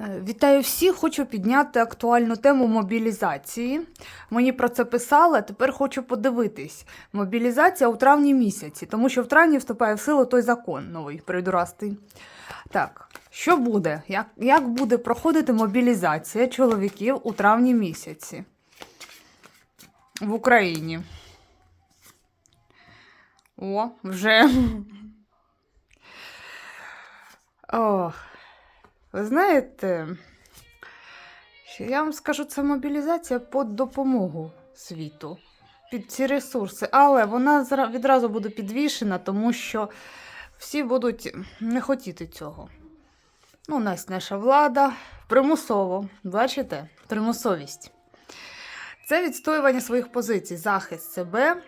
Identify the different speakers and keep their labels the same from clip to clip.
Speaker 1: Е, Вітаю всіх! Хочу підняти актуальну тему мобілізації. Мені про це писали, тепер хочу подивитись. Мобілізація у травні місяці, тому що в травні вступає в силу той закон новий придурастий. Так, що буде? Як, як буде проходити мобілізація чоловіків у травні місяці в Україні? О, вже. Ох. Ви знаєте, я вам скажу, це мобілізація під допомогу світу, під ці ресурси, але вона відразу буде підвішена, тому що всі будуть не хотіти цього. Ну, у нас наша влада примусово, бачите, примусовість. Це відстоювання своїх позицій, захист себе.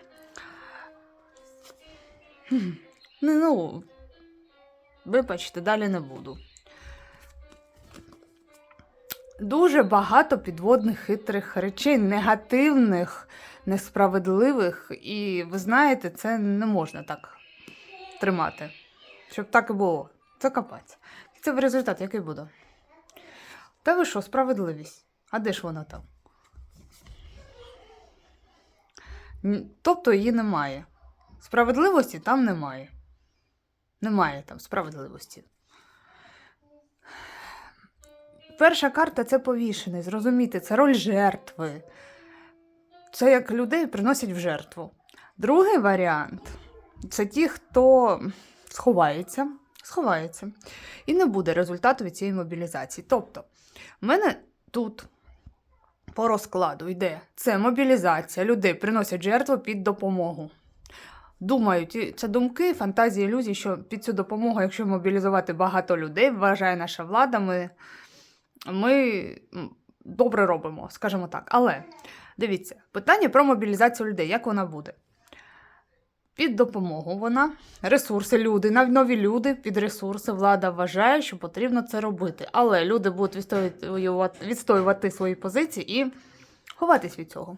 Speaker 1: Ну, вибачте, далі не буду. Дуже багато підводних хитрих речей, негативних, несправедливих, і ви знаєте, це не можна так тримати. Щоб так і було. Це капець. І це результат який буде? Та ви що, справедливість? А де ж вона там? Тобто її немає. Справедливості там немає. Немає там справедливості. Перша карта це повішений. Зрозумійте, це роль жертви. Це як людей приносять в жертву. Другий варіант це ті, хто сховається, сховається і не буде результату від цієї мобілізації. Тобто, в мене тут по розкладу йде це мобілізація. Людей приносять жертву під допомогу. Думають, це думки, фантазії, ілюзії, що під цю допомогу, якщо мобілізувати багато людей, вважає наша влада, ми ми добре робимо, скажімо так. Але дивіться, питання про мобілізацію людей, як вона буде? Під допомогу вона, ресурси, люди, нав- нові люди під ресурси. Влада вважає, що потрібно це робити. Але люди будуть відстоювати, відстоювати свої позиції і ховатись від цього.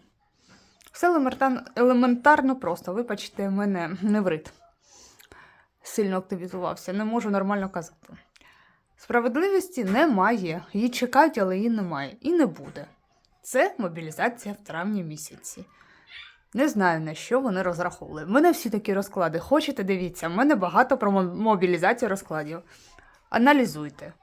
Speaker 1: Все елементарно просто. Вибачте, мене неврит сильно активізувався, не можу нормально казати. Справедливості немає. Її чекають, але її немає. І не буде. Це мобілізація в травні місяці. Не знаю, на що вони розраховували. В мене всі такі розклади. Хочете, дивіться, в мене багато про мобілізацію розкладів. Аналізуйте.